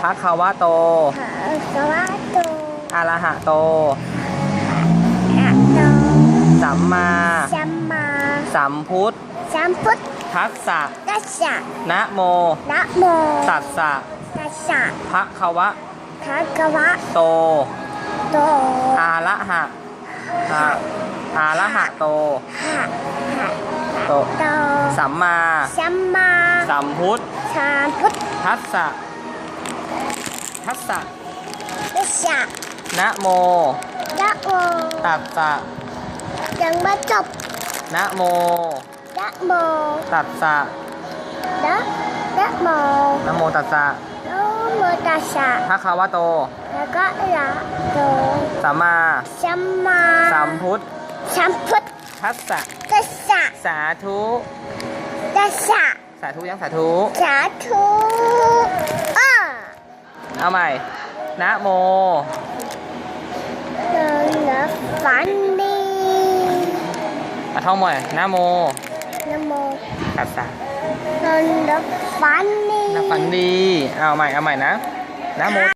พระคาวะโตพระกวาโตอะระหะโตอะโตสัมมาสัมมาสัมพุทธสัมพุทธทัสสะตัสสะนะโมนะโมตัสสะตัสสะพระคาวะพระกวาโต โตอาระหะอะอาระหะโต หะหะโต โตสัมมาสัมมาสัมพุทธสัมพุทธ ทัสสะ ทัสสะตัสสะนะโมนะโมตัสสะยังไม่จบนะโมนะโมตัสสะนะนะโมนะโมตัสสะนะโมตัสสะพระคาวะโต แล้วก็ละโตสัมมาสัมมาสัมพุทธสัมพุทธทัสสะตัสสะสาธุตัสสะสาธุยังสาธุสาธุอ้อ เอาใหม่ นะโมเดินแล้วฝันดีอะท่องใหม่นะโมนะโมตัสสะเดินแล้วฝันดีนะฝันดี เอาใหม่ เอาใหม่นะนะโม